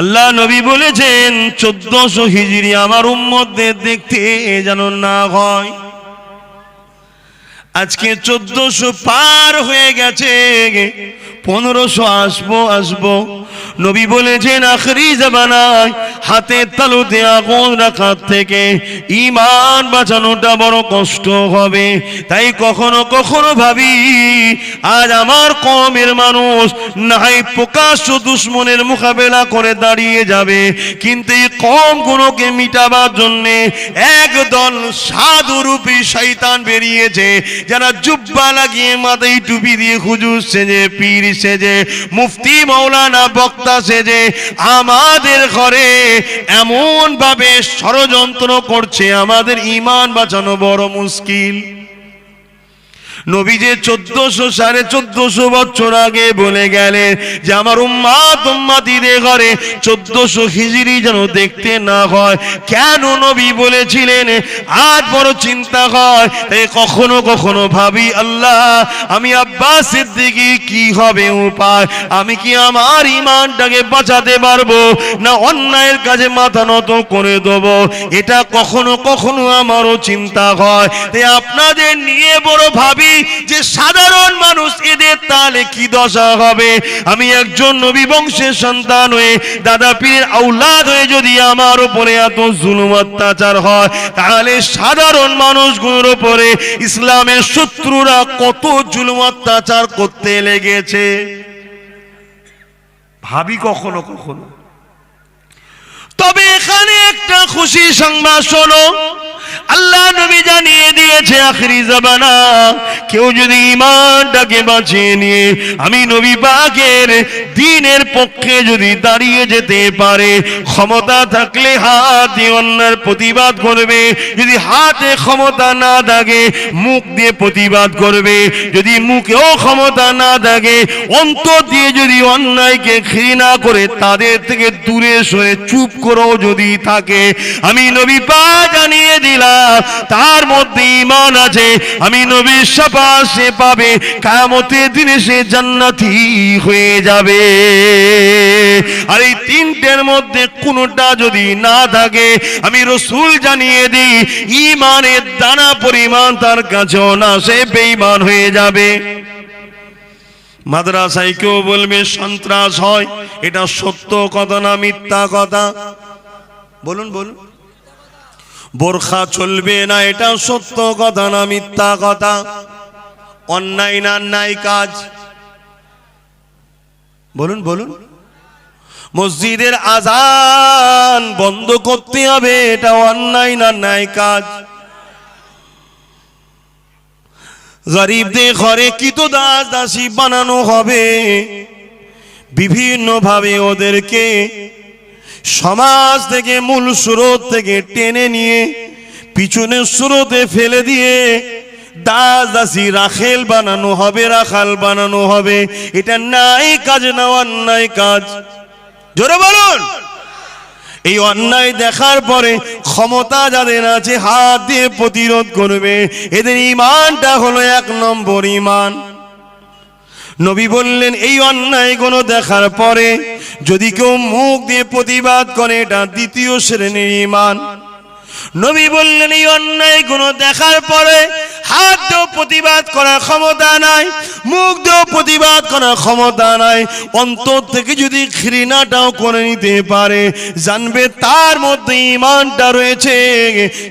আল্লাহ নবী বলেছেন, চোদ্দশো হিজড়ি আমার উম্মতদের দেখতে যেন না হয়। আজকে চোদ্দশো পার হয়ে গেছে, পনেরোশো আসব আসব। নবী বলেছেন, আখরি জামানায় হাতের তালুতে আগুন রাখার থেকে ইমান বাঁচানোটা বড় কষ্ট হবে। তাই কখনো কখনো ভাবি, আজ আমার কমের মানুষ নাই, প্রকাশ্য দুশ্মনের মোকাবেলা করে দাঁড়িয়ে যাবে। কিন্তু এই কম গুণকে মিটাবার জন্যে একদল সাধুরূপী শৈতান বেরিয়েছে, যারা জুব্বা লাগিয়ে মাথায় টুপি দিয়ে হুজুর সেজে, পীর সেজে, মুফতি মৌলানা বক্তা সেজে আমাদের ঘরে এমন ভাবে ষড়যন্ত্র করছে আমাদের ইমান বাঁচানো বড় মুশকিল। নবী যে চোদ্দশো, সাড়ে চোদ্দশো বছর আগে বলে গেলেন যে, আমার উম্মাত উম্মাতিদের ঘরে চোদ্দশো হিজড়ি যেন দেখতে না হয়। কেন নবী বলেছিলেন, আজ বড় চিন্তা হয়, তাই কখনো কখনো ভাবি, আল্লাহ, আমি আব্বাস সিদ্দিকি কি হবে উপায়? আমি কি আমার ইমানটাকে বাঁচাতে পারব না অন্যায়ের কাজে মাথা নত করে দেবো? এটা কখনো কখনো আমারও চিন্তা হয়। তাই আপনাদের নিয়ে বড় ভাবি যে সাধারণ মানুষ, এদের তাহলে কি দশা হবে? আমি একজন নবী বংশের সন্তান হয়ে, দাদা পীরের আউলাদ হয়ে যদি আমার উপরে এত জুলুম অত্যাচার হয়, তাহলে সাধারণ মানুষগুলোর উপরে ইসলামের শত্রুরা কত জুলুম অত্যাচার করতে লেগেছে? ভাবি কখনো কখনো। তবে এখানে একটা খুশি সংবাদ শোনো। আল্লাহ নবী জানিয়ে দিয়েছে আখরি জামানা, কেউ যদি ইমানটাকে বাঁচিয়ে নিয়ে আমি নবী পাকের দিনের পক্ষে যদি দাঁড়িয়ে যেতে পারে, ক্ষমতা থাকলে হাত দিয়ে অন্যার প্রতিবাদ করবে, যদি হাতে ক্ষমতা না থাকে, মুখ দিয়ে প্রতিবাদ করবে, যদি মুখেও ক্ষমতা না থাকে, অন্তর দিয়ে যদি অন্যায়কে ঘৃণা করে তাদের থেকে দূরে সরে চুপ করেও যদি থাকে, আমি নবী পা জানিয়ে দিলাম তার মধ্যে ইমান আছে। আমি নবীর পাবে কামতের দিনে সে জান্নাতি হয়ে যাবে। আর এই তিনটের মধ্যে কোনোটা যদি না থাকে, আমি রসুল জানিয়ে দিই ইমানের দানা পরিমাণ তার না সে বেঈমান হয়ে যাবে। মাদ্রাসায় কেউ বলবে, সন্ত্রাস হয়, এটা সত্য কথা না মিথ্যা কথা? বলুন বলুন। বোরখা চলবে না, এটা সত্য কথা না, মিথ্যা কথা। অন্যায় না, অন্যায় কাজ। বলুন বলুন। মসজিদের আজান বন্ধ করতে হবে, এটা অন্যায় না, অন্যায় কাজ। গরিবদের ঘরে কিতো দাস দাসী বানানো হবে? বিভিন্নভাবে ওদেরকে সমাজ থেকে, মূল স্রোত থেকে টেনে নিয়ে, পিছনের স্রোতে ফেলে দিয়ে, দাস দাসী রাখেল বানানো হবে, রাখাল বানানো হবে। এটা নাই কাজ না অন্যায় কাজ। জোরে বলুন। এই অন্যায় দেখার পরে ক্ষমতা যাদের আছে, হাত দিয়ে প্রতিরোধ করবে। এদের ইমানটা হলো এক নম্বর ইমান। নবী বললেন, এই অন্যায় কোনো দেখার পরে যদি কেউ মুখ দিয়ে প্রতিবাদ করে, এটা দ্বিতীয় শ্রেণির ইমান নবী বললেন, এই অন্যায় কোনো দেখার পরে হাত দিয়েও প্রতিবাদ করার ক্ষমতা নাই, মুখ দিয়েও প্রতিবাদ করার ক্ষমতা নাই। অন্তর থেকে যদি ঘৃণাটাও করে নিতে পারে, জানবে তার মধ্যে ইমানটা রয়েছে।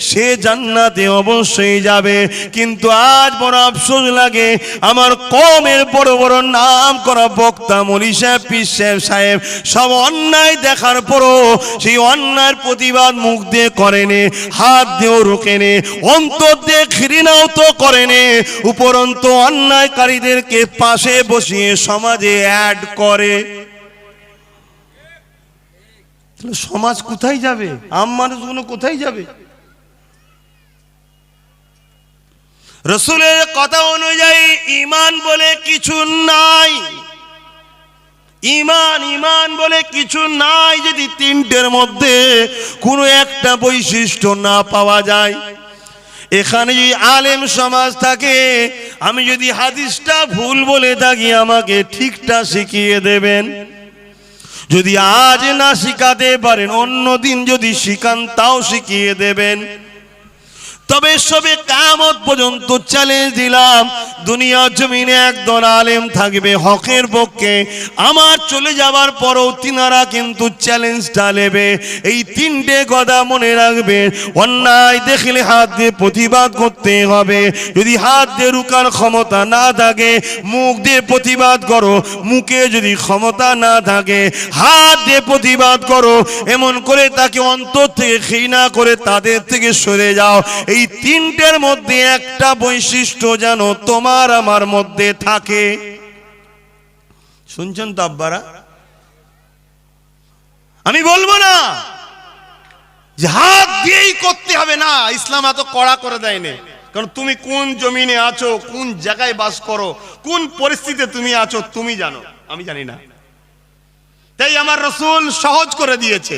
সে জান্নাতে অবশ্যই যাবে। কিন্তু আজ বড় আফসোস লাগে, আমার কমের বড় বড় নাম করা বক্তা মলি সাহেব, পীর সাহেব সাহেব, সব অন্যায় দেখার পরও সেই অন্যায়ের প্রতিবাদ মুখ দিয়ে করেনে। হাত দিয়েও রোকেনে, অন্তর দিয়ে ঘৃণাও তো করেনে। উপরন্ত অন্যায়কারীদেরকে পাশে বসিয়ে সমাজে অ্যাড করে। সমাজ কোথায় যাবে? আম মানুষগুলো কোথায় যাবে? রসুলের কথা অনুযায়ী ইমান বলে কিছু নাই। ইমান ইমান বলে কিছু নাই যদি তিনটের মধ্যে কোনো একটা বৈশিষ্ট্য না পাওয়া যায়। এখানে যদি আলেম সমাজ থাকে, আমি যদি হাদিসটা ভুল বলে থাকি, আমাকে ঠিকটা শিখিয়ে দেবেন। যদি আজ না শিখাতে পারেন, অন্য দিন যদি শিখান, তাও শিখিয়ে দেবেন। তবে সবে কামত পর্যন্ত চ্যালেঞ্জ দিলাম। দুনিয়া জমিনে একদল আলেম থাকবে হকের পক্ষে। আমার চলে যাবার পরও তিনারা কিন্তু চ্যালেঞ্জটা নেবে। এই তিনটে কথা মনে রাখবে। অন্যায় দেখলে হাত দিয়ে প্রতিবাদ করতে হবে। যদি হাত দিয়ে রুকার ক্ষমতা না থাকে, মুখ দিয়ে প্রতিবাদ করো। মুখে যদি ক্ষমতা না থাকে, হাত দিয়ে প্রতিবাদ করো। এমন করে তাকে অন্তর থেকে ঘৃণা করে তাদের থেকে সরে যাও। এই তিনটের মধ্যে একটা বৈশিষ্ট্য যেন তোমার আমার মধ্যে থাকে। শুনছেন তো আব্বারা? আমি বলব না হাত দিয়েই করতে হবে না, ইসলাম এত কড়া করে দেয়নি। কারণ তুমি কোন জমিনে আছো, কোন জায়গায় বাস করো, কোন পরিস্থিতিতে তুমি আছো, তুমি জানো। আমি জানি না। তাই আমার রসুল সহজ করে দিয়েছে,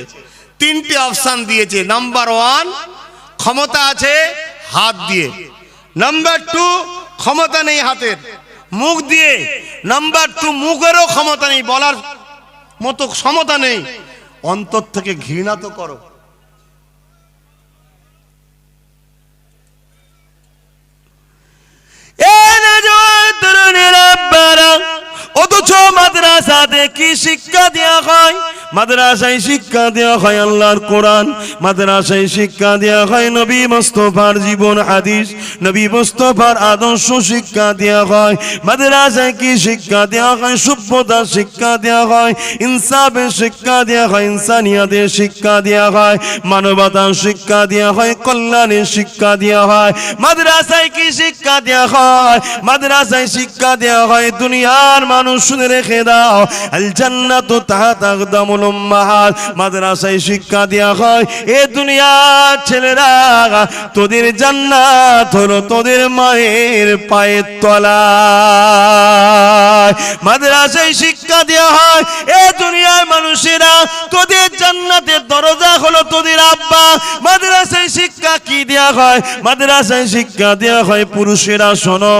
তিনটি অপশন দিয়েছে। নাম্বার ওয়ান ক্ষমতা আছে হাত দিয়ে। নাম্বার টু ক্ষমতা নেই হাতের। মুখ দিয়ে। নাম্বার টু মুখেরও ক্ষমতা নেই, বলার মতো ক্ষমতা নেই। অন্তর থেকে ঘৃণা তো করো। অথচ মাদ্রাসাতে কি শিক্ষা দেওয়া হয়? মাদ্রাসায় শিক্ষা দেওয়া হয় আল্লাহর কোরআন মাদ্রাসায় শিক্ষা দেওয়া হয় নবী মোস্তফার জীবন হাদিস নবী মোস্তফার আদর্শ শিক্ষা দেওয়া হয় মাদ্রাসায় কি শিক্ষা দেওয়া হয় সভ্যতার শিক্ষা দেওয়া হয় ইনসাফের শিক্ষা দেওয়া হয় ইনসানিয়াতের শিক্ষা দেওয়া হয় মানবতার শিক্ষা দেওয়া হয় কল্যাণের শিক্ষা দেওয়া হয় মাদ্রাসায় কি শিক্ষা দেওয়া হয় মাদ্রাসায় শিক্ষা দেওয়া হয় দুনিয়ার মানুষ শুনে রেখে দাও আল জান্নাতু তাহাতা আকদামুল উম্মাহাত মাদ্রাসায় শিক্ষা দেওয়া হয়, এ দুনিয়ার ছেলেরা, তোদের জান্নাত হলো তোদের মায়ের পায়ের তলা মাদ্রাসায় শিক্ষা দেওয়া হয়, এ দুনিয়ার মানুষেরা, তোদের জান্নাতের দরজা হলো তোদের আব্বা কি দেওয়া হয় মাদ্রাসায় শিক্ষা দেওয়া হয় পুরুষেরা শোনো,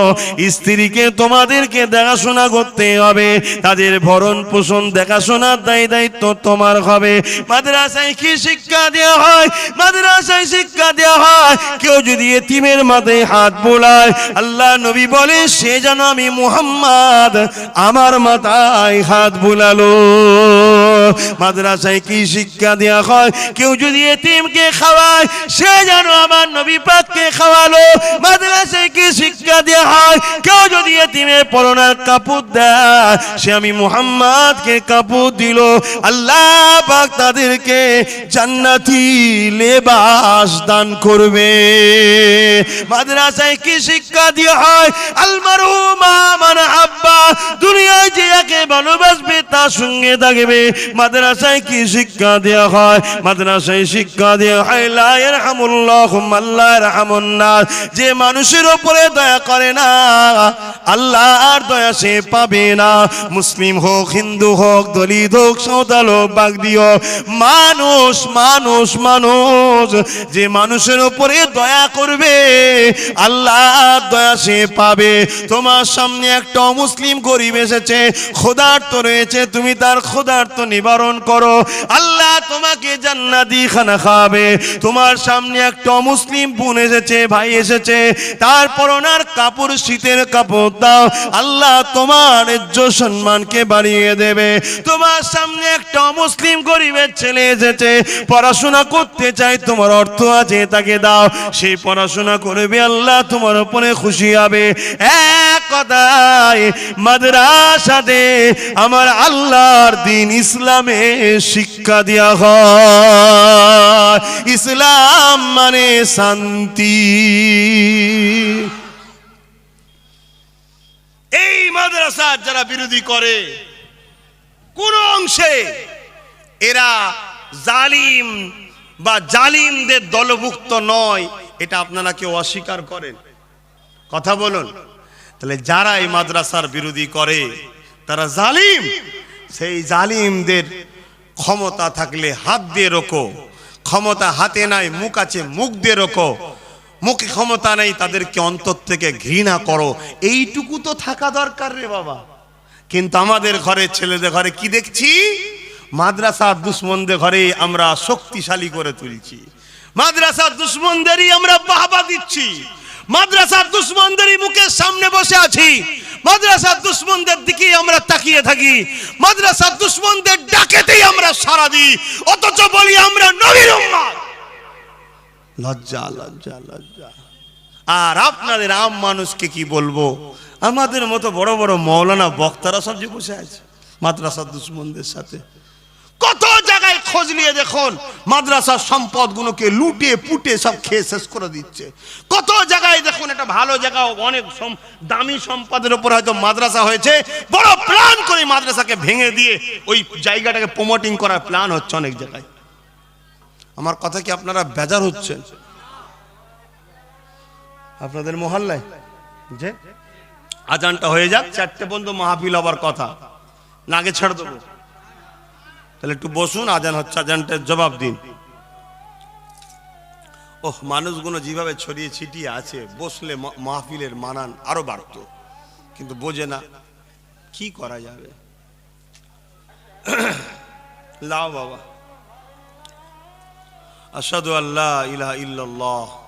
স্ত্রীকে তোমাদেরকে দেখাশোনা করতে হবে, তাদের ভরণ পোষণ দেখাশোনার দায় দায়িত্ব তোমার হবে। মাদ্রাসায় কি শিক্ষা দেওয়া হয়? মাদ্রাসায় শিক্ষা দেওয়া হয়, কেউ যদি এতিমের মাথায় হাত বোলায়, আল্লাহ নবী বলে, সে যেন আমি মুহাম্মদ, আমার মাথায় হাত বোলালো। মাদ্রাসায় কি শিক্ষা দেওয়া হয়? কেউ যদি এতিমকে খাওয়ায়, সে যেন আমার নবী পাককে খাওয়ালো। মাদ্রাসায় কি শিক্ষা দেওয়া হয়? কেউ যদি এতিমের পরনার কাপড় দেয়, সে আমি মুহাম্মদকে কাপড় দিল। আল্লাহ পাক তাদেরকে জান্নাতি লেবাস দান করবে। মাদ্রাসায় কি শিক্ষা দেওয়া হয়? আলমারুমা মানে আব্বা, দুনিয়ায় যে যাকে ভালোবাসবে তার সঙ্গে থাকবে। মাদ্রাসায় কি শিক্ষা দেওয়া হয়? মাদ্রাসায় শিক্ষা দেওয়া হয়, লা ইয়ারহামুল্লাহু আল্লাহ যে মানুষের উপরে দয়া করে না আল্লাহ আর দয়া সে পাবে না। মুসলিম হোক, হিন্দু হোক, দলিত হোক, সাঁওতাল হোক, বাগদি হোক, মানুষ মানুষ মানুষ, যে মানুষের উপরে দয়া করবে আল্লাহ দয়া সে পাবে। তোমার সামনে একটা মুসলিম গরিব এসেছে খোদার্থ রয়েছে, তুমি তার খোদার্থ নিবারণ করো। আল্লাহ তোমাকে জান্নাতি খানা খাবে। তোমার সামনে একটা অমুসলিম বোন এসেছে, ভাই এসেছে। তারপর ওনার কাপড়, শীতের কাপড় দাও। আল্লাহ তোমার ইজ্জ সম্মানকে বাড়িয়ে দেবে। তোমার সামনে একটা মুসলিম গরিবের ছেলে এসেছে। পড়াশোনা করতে চাই তোমার অর্থ আছে, তাকে দাও। সেই পড়াশোনা করবে, আল্লাহ তোমার উপরে খুশি হবে। এক কথায় মাদ্রাসাতে আমার আল্লাহর দিন ইসলামে শিক্ষা দেওয়া হয়। ইসলাম মানে শান্তি। এই মাদ্রাসার যারা বিরোধী করে, কোন অংশে এরা জালিম বা জালিমদের দলভুক্ত নয়, এটা আপনারা কেউ অস্বীকার করেন। কথা বলুন। তাহলে যারা এই মাদ্রাসার বিরোধী করে, তারা জালিম। সেই জালিমদের ক্ষমতা থাকলে হাত দিয়ে রোকো। ক্ষমতা হাতে নাই, মুখ আছে, মুখ দিয়ে রোকো। মুখে ক্ষমতা নেই, তাদেরকে অন্তর থেকে ঘৃণা করো। এইটুকু তো থাকা দরকার রে বাবা। কিন্তু আমাদের ঘরে, ছেলেদের ঘরে কি দেখছি? মাদ্রাসা দুশ্মনদের ঘরে আমরা শক্তিশালী করে তুলছি। মাদ্রাসা দুশ্মনদেরই আমরা বাহবা দিচ্ছি। মাদ্রাসার দুশ্মনদেরই মুখের সামনে বসে আছি। মাদ্রাসার দুশ্মনদের দিকেই আমরা তাকিয়ে থাকি। মাদ্রাসার দুশ্মনদের ডাকেতেই আমরা সারা দিই। অথচ বলি আমরা নবীর উম্মত। লজ্জা লজ্জা লজ্জা। আর আপনাদের আম মানুষকে কি বলব? আমাদের মতো বড় বড় মৌলানা বক্তারা সব যে বসে আছে মাদ্রাসা দুশ্মনদের সাথে। কত জায়গায় খোঁজ নিয়ে দেখুন মাদ্রাসার সম্পদগুলোকে লুটে পুটে সব খেয়ে শেষ করে দিচ্ছে। কত জায়গায় দেখুন, একটা ভালো জায়গা অনেক দামি সম্পদের উপর হয়তো মাদ্রাসা হয়েছে। বড় প্ল্যান করে মাদ্রাসাকে ভেঙে দিয়ে ওই জায়গাটাকে প্রমোটিং করার প্ল্যান হচ্ছে অনেক জায়গায়। আমার কথা কি আপনারা বেজার হচ্ছেন? আপনাদের মহল্লায়? যে? আজানটা হয়ে যাক, চারটে বন্ধু মাহফিল হবার কথা। না আগে ছেড়ে দেবো। তাহলে একটু বসুন, আজান হচ্ছে আজানটার জবাব দিন। ওহ, মানুষগুলো যেভাবে ছড়িয়ে ছিটিয়ে আছে, বসলে মাহফিলের মানান আরও বাড়ত। কিন্তু বোঝে না, কি করা যাবে? লাও বাবা। আসাদু আল্লাহ ইলাহা ইল্লাল্লাহ।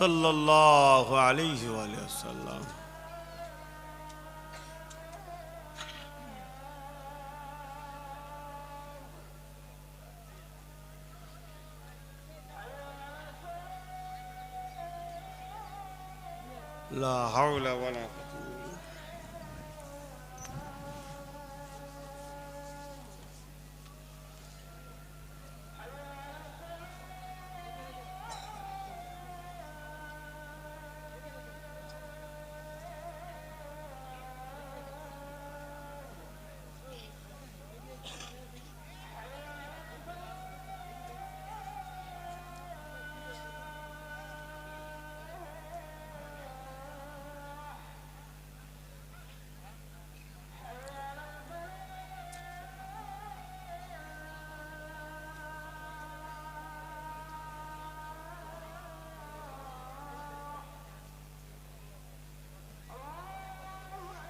صلى الله عليه وآله وسلم. لا حول ولا قوة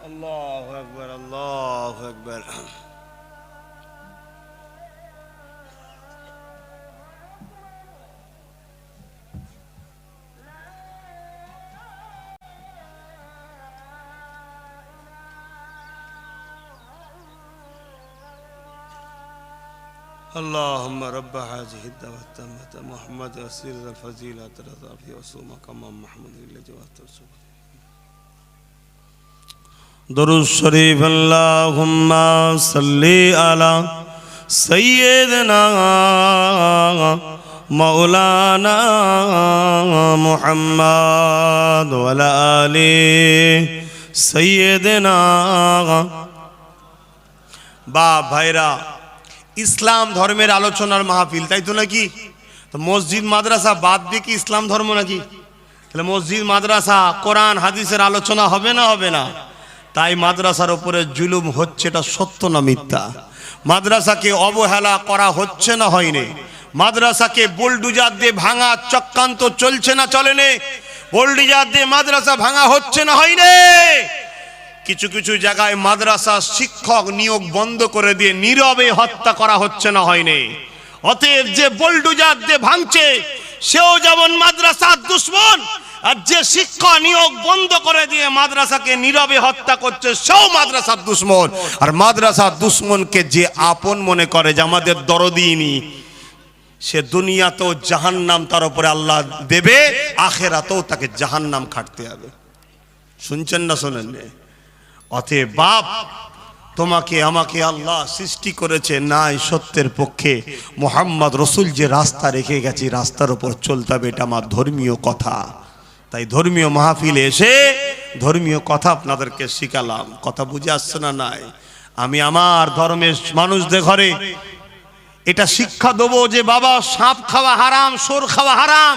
الله أكبر الله أكبر. اللهم رب هذه الدعوة التامة محمد وسير الفضيلة رضا في وصومك محمد إلى جوات رسول درود شريف اللهم صل على سيدنا مولانا محمد وعلى آله سيدنا বা ভাইরা ইসলাম ধর্মের আলোচনার মাহফিল তাই তো নাকি তো মসজিদ মাদ্রাসা বাদ দিয়ে কি ইসলাম ধর্ম নাকি তাহলে মসজিদ মাদ্রাসা কোরআন হাদিসের আলোচনা হবে না হবে না তাই মাদ্রাসার উপরে জুলুম হচ্ছে, এটা সত্য না মিথ্যা? মাদ্রাসাকে অবহেলা করা হচ্ছে না হয়নি? মাদ্রাসাকে বোল্ডুজার দিয়ে ভাঙা চক্রান্ত চলছে না চলেনি? বোল্ডুজার দিয়ে মাদ্রাসা ভাঙা হচ্ছে না হয়নি? কিছু কিছু জায়গায় মাদ্রাসা শিক্ষক নিয়োগ বন্ধ করে দিয়ে নীরবে হত্যা করা হচ্ছে না হয়নি? অতএব যে বোল্ডুজার দিয়ে ভাঙছে সেও যেমন মাদ্রাসার দুশ্মন, আর যে শিক্ষা নিয়োগ বন্ধ করে দিয়ে মাদ্রাসাকে নীরবে হত্যা করছে, সেও মাদ্রাসার দুশ্মন। আর মাদ্রাসার দুশ্মনকে যে আপন মনে করে যে আমাদের দরদিনী সে দুনিয়া দুনিয়াতেও জাহান্নাম তার উপরে আল্লাহ দেবে, আখেরাতেও তাকে জাহান্নাম খাটতে হবে। শুনছেন না শোনেন অতএব বাপ তোমাকে, আমাকে আল্লাহ সৃষ্টি করেছে নাই সত্যের পক্ষে। মোহাম্মদ রসুল যে রাস্তা রেখে গেছে রাস্তার উপর চলতে হবে, এটা আমার ধর্মীয় কথা। তাই ধর্মীয় মাহফিলে এসে ধর্মীয় কথা আপনাদেরকে শিখালাম। কথা বুঝে আসছে না নাই? আমি আমার ধর্মের মানুষদের ঘরে এটা শিক্ষা দেবো যে, বাবা, সাপ খাওয়া হারাম সোর খাওয়া হারাম,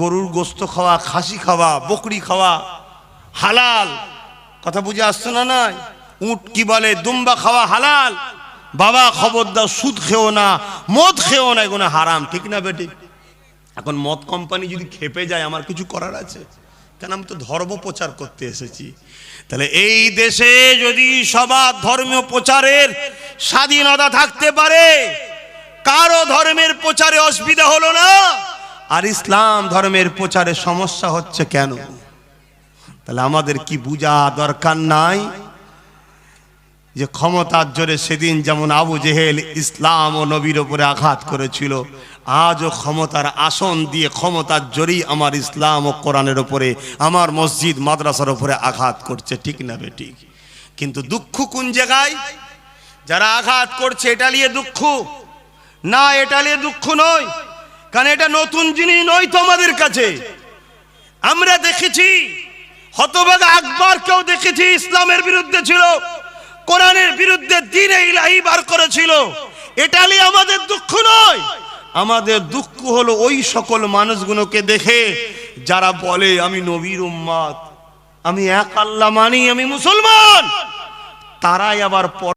গরুর গোস্ত খাওয়া, খাসি খাওয়া, বকরি খাওয়া, হালাল। কথা বুঝে আসছে না নাই? উট কি বলে, দুম্বা খাওয়া হালাল। বাবা খবরদার, সুদ খেও না, মদ খেও না, এগুলো হারাম, ঠিক না বেটি? এখন মদ কোম্পানি যদি খেপে যায়, আমার কিছু করার আছে? কেন আমি তো ধর্ম প্রচার করতে এসেছি। তাহলে এই দেশে যদি সবার ধর্মীয় প্রচারের স্বাধীনতা থাকতে পারে, কারও ধর্মের প্রচারে অসুবিধা হলো না? আর ইসলাম ধর্মের প্রচারে সমস্যা হচ্ছে কেন? তাহলে আমাদের কি বোঝা দরকার নাই? যে ক্ষমতার জোরে সেদিন যেমন আবু জেহেল ইসলাম ও নবীর ওপরে আঘাত করেছিল, আজও ক্ষমতার আসন দিয়ে ক্ষমতার জোরেই আমার ইসলাম ও কোরআনের ওপরে আমার মসজিদ, মাদ্রাসার ওপরে আঘাত করছে, ঠিক না বেঠিক কিন্তু দুঃখ কোন জায়গায়? যারা আঘাত করছে, এটা নিয়ে দুঃখ। না, এটা নিয়ে দুঃখ নয়, কারণ এটা নতুন জিনিস নয় তো আমাদের কাছে। আমরা দেখেছি, হতভাগা আকবর কেউ দেখেছি ইসলামের বিরুদ্ধে ছিল। কোরআনের বিরুদ্ধে দিনে ইলাহি বার করেছিল। এটা নিয়ে আমাদের দুঃখ নয়। আমাদের দুঃখ হলো ওই সকল মানুষগুলোকে দেখে যারা বলে, আমি নবীর উম্মাদ, আমি এক আল্লাহ মানি আমি মুসলমান। তারাই আবার